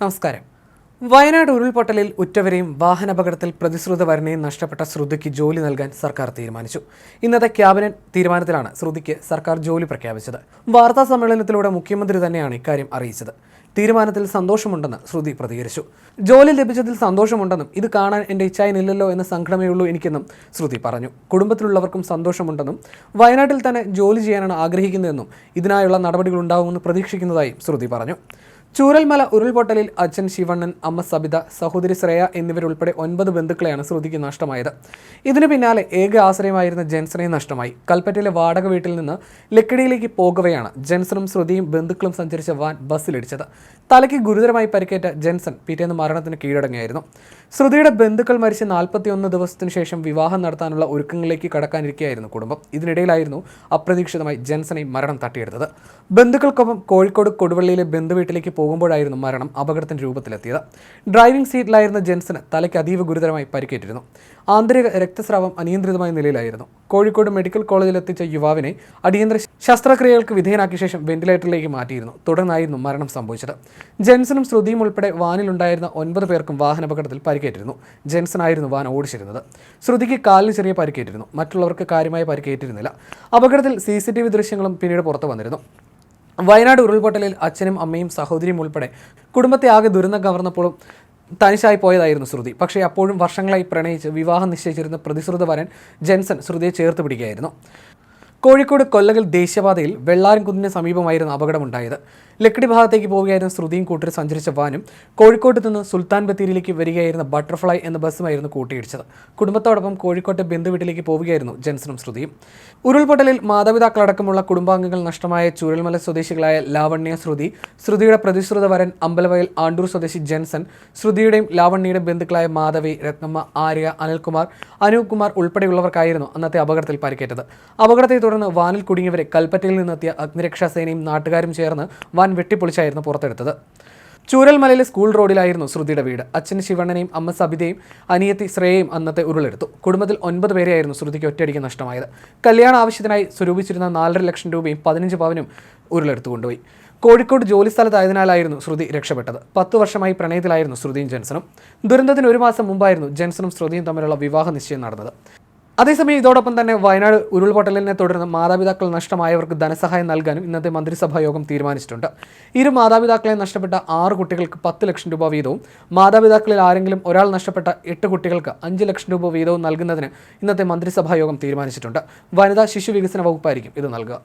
നമസ്കാരം. വയനാട് ഉരുൾപൊട്ടലിൽ ഉറ്റവരെയും വാഹനാപകടത്തിൽ പ്രതിശ്രുത വരണയും നഷ്ടപ്പെട്ട ശ്രുതിക്ക് ജോലി നൽകാൻ സർക്കാർ തീരുമാനിച്ചു. ഇന്നത്തെ ക്യാബിനറ്റ് തീരുമാനത്തിലാണ് ശ്രുതിക്ക് സർക്കാർ ജോലി പ്രഖ്യാപിച്ചത്. വാർത്താ സമ്മേളനത്തിലൂടെ മുഖ്യമന്ത്രി തന്നെയാണ് ഇക്കാര്യം അറിയിച്ചത്. തീരുമാനത്തിൽ സന്തോഷമുണ്ടെന്ന് ശ്രുതി പ്രതികരിച്ചു. ജോലി ലഭിച്ചതിൽ സന്തോഷമുണ്ടെന്നും ഇത് കാണാൻ എന്റെ ഇച്ഛായനില്ലല്ലോ എന്ന സംഘടനയുള്ളൂ എനിക്കെന്നും ശ്രുതി പറഞ്ഞു. കുടുംബത്തിലുള്ളവർക്കും സന്തോഷമുണ്ടെന്നും വയനാട്ടിൽ തന്നെ ജോലി ചെയ്യാനാണ് ആഗ്രഹിക്കുന്നതെന്നും ഇതിനായുള്ള നടപടികൾ ഉണ്ടാകുമെന്ന് പ്രതീക്ഷിക്കുന്നതായും ശ്രുതി പറഞ്ഞു. ചൂരൽമല ഉരുൾപൊട്ടലിൽ അച്ഛൻ ശിവണ്ണൻ അമ്മ സബിത സഹോദരി ശ്രേയ എന്നിവരുൾപ്പെടെ ഒൻപത് ബന്ധുക്കളെയാണ് ശ്രുതിക്ക് നഷ്ടമായത്. ഇതിനു പിന്നാലെ ഏക ആശ്രയമായിരുന്ന ജെൻസനെ നഷ്ടമായി. കൽപ്പറ്റയിലെ വാടക വീട്ടിൽ നിന്ന് ലക്കിടിയിലേക്ക് പോകവെയാണ് ജെൻസനും ശ്രുതിയും ബന്ധുക്കളും സഞ്ചരിച്ച വാൻ ബസ്സിലിടിച്ചത്. തലയ്ക്ക് ഗുരുതരമായി പരിക്കേറ്റ ജെൻസൺ പിറ്റേന്ന് മരണത്തിന് കീഴടങ്ങിയായിരുന്നു ശ്രുതിയുടെ ബന്ധുക്കൾ മരിച്ച് നാൽപ്പത്തിയൊന്ന് ദിവസത്തിനു ശേഷം വിവാഹം നടത്താനുള്ള ഒരുക്കങ്ങളിലേക്ക് കടക്കാനിരിക്കുകയായിരുന്നു കുടുംബം. ഇതിനിടയിലായിരുന്നു അപ്രതീക്ഷിതമായി ജെൻസനെ മരണം തട്ടിയെടുത്തത്. ബന്ധുക്കൾക്കൊപ്പം കോഴിക്കോട് കൊടുവള്ളിയിലെ ബന്ധുവീട്ടിലേക്ക് പോകുമ്പോഴായിരുന്നു മരണം അപകടത്തിന്റെ രൂപത്തിലെത്തിയത്. ഡ്രൈവിംഗ് സീറ്റിലായിരുന്ന ജെൻസന് തലയ്ക്ക് അതീവ ഗുരുതരമായി പരിക്കേറ്റിരുന്നു. ആന്തരിക രക്തസ്രാവം അനിയന്ത്രിതമായ നിലയിലായിരുന്നു. കോഴിക്കോട് മെഡിക്കൽ കോളേജിൽ എത്തിച്ച യുവാവിനെ അടിയന്തര ശസ്ത്രക്രിയകൾക്ക് വിധേയനാക്കിയ ശേഷം വെന്റിലേറ്ററിലേക്ക് മാറ്റിയിരുന്നു. തുടർന്നായിരുന്നു മരണം സംഭവിച്ചത്. ജെൻസനും ശ്രുതിയും ഉൾപ്പെടെ വാനിലുണ്ടായിരുന്ന ഒൻപത് പേർക്കും വാഹനാപകടത്തിൽ പരിക്കേറ്റിരുന്നു. ജെൻസൺ ആയിരുന്നു വാൻ ഓടിച്ചിരുന്നത്. ശ്രുതിക്ക് കാലിന് ചെറിയ പരിക്കേറ്റിരുന്നു. മറ്റുള്ളവർക്ക് കാര്യമായ പരിക്കേറ്റിരുന്നില്ല. അപകടത്തിൽ സി സി ടി വി ദൃശ്യങ്ങളും പിന്നീട് പുറത്തു വന്നിരുന്നു. വയനാട് ഉരുൾപൊട്ടലിൽ അച്ഛനും അമ്മയും സഹോദരിയും ഉൾപ്പെടെ കുടുംബത്തെ ആകെ ദുരന്തം കവർന്നപ്പോഴും തനിച്ചായി പോയതായിരുന്നു ശ്രുതി. പക്ഷേ അപ്പോഴും വർഷങ്ങളായി പ്രണയിച്ച് വിവാഹം നിശ്ചയിച്ചിരുന്ന പ്രതിശ്രുത വരൻ ജെൻസൺ ശ്രുതിയെ ചേർത്ത് പിടിക്കുകയായിരുന്നു. കോഴിക്കോട് കൊല്ലകൽ ദേശീയപാതയിൽ വെള്ളാരംകുന്നിന് സമീപമായിരുന്നു അപകടമുണ്ടായത്. ലക്കിടി ഭാഗത്തേക്ക് പോവുകയായിരുന്ന ശ്രുതിയും കൂട്ടർ സഞ്ചരിച്ച വാനും കോഴിക്കോട്ട് നിന്ന് സുൽത്താൻ ബത്തേരിയിലേക്ക് വരികയായിരുന്ന ബട്ടർഫ്ലൈ എന്ന ബസ്സുമായിരുന്നു കൂട്ടിയിടിച്ചത്. കുടുംബത്തോടൊപ്പം കോഴിക്കോട്ടെ ബന്ധുവീട്ടിലേക്ക് പോവുകയായിരുന്നു ജെൻസനും ശ്രുതിയും. ഉരുൾപൊട്ടലിൽ മാതാപിതാക്കളടക്കമുള്ള കുടുംബാംഗങ്ങൾ നഷ്ടമായ ചൂരൽമല സ്വദേശികളായ ലാവണ്യ ശ്രുതി ശ്രുതിയുടെ പ്രതിശ്രുത വരൻ അമ്പലവയൽ ആണ്ടൂർ സ്വദേശി ജെൻസൺ ശ്രുതിയുടെയും ലാവണ്യയുടെയും ബന്ധുക്കളായ മാധവി രത്നമ്മ ആര്യ അനിൽകുമാർ അനൂപ് കുമാർ ഉൾപ്പെടെയുള്ളവർക്കായിരുന്നു അന്നത്തെ അപകടത്തിൽ പരിക്കേറ്റത്. അപകടത്തെ തുടർന്ന് വാനിൽ കുടുങ്ങിയവരെ കൽപ്പറ്റയിൽ നിന്നെത്തിയ അഗ്നിരക്ഷാ സേനയും നാട്ടുകാരും ചേർന്ന് വാൻ വെട്ടിപ്പൊളിച്ചായിരുന്നു പുറത്തെടുത്തത്. ചൂരൽമലയിലെ സ്കൂൾ റോഡിലായിരുന്നു ശ്രുതിയുടെ വീട്. അച്ഛൻ ശിവണ്ണനെയും അമ്മ സബിതയും അനിയത്തി ശ്രേയയും അന്നത്തെ ഉരുളെടുത്തു. കുടുംബത്തിൽ ഒൻപത് പേരെയായിരുന്നു ശ്രുതിക്ക് ഒറ്റയടിക്ക് നഷ്ടമായത്. കല്യാണ ആവശ്യത്തിനായി സ്വരൂപിച്ചിരുന്ന നാലര ലക്ഷം രൂപയും പതിനഞ്ച് പവനും ഉരുളെടുത്തു കൊണ്ടുപോയി. കോഴിക്കോട് ജോലി സ്ഥലത്തായതിനാലായിരുന്നു ശ്രുതി രക്ഷപ്പെട്ടത്. പത്ത് വർഷമായി പ്രണയത്തിലായിരുന്നു ശ്രുതിയും ജെൻസണും. ദുരന്തത്തിന് ഒരു മാസം മുമ്പായിരുന്നു ജെൻസണും ശ്രുതിയും തമ്മിലുള്ള വിവാഹ നിശ്ചയം നടന്നത്. അതേസമയം ഇതോടൊപ്പം തന്നെ വയനാട് ഉരുൾപൊട്ടലിനെ തുടർന്ന് മാതാപിതാക്കൾ നഷ്ടമായവർക്ക് ധനസഹായം നൽകാനും ഇന്നത്തെ മന്ത്രിസഭാ യോഗം തീരുമാനിച്ചിട്ടുണ്ട്. ഇരു മാതാപിതാക്കളെ നഷ്ടപ്പെട്ട ആറ് കുട്ടികൾക്ക് പത്ത് ലക്ഷം രൂപ വീതവും മാതാപിതാക്കളിൽ ആരെങ്കിലും ഒരാൾ നഷ്ടപ്പെട്ട എട്ട് കുട്ടികൾക്ക് അഞ്ച് ലക്ഷം രൂപ വീതവും നൽകുന്നതിന് ഇന്നത്തെ മന്ത്രിസഭാ യോഗം തീരുമാനിച്ചിട്ടുണ്ട്. വനിതാ ശിശു വികസന വകുപ്പായിരിക്കും ഇത് നൽകുക.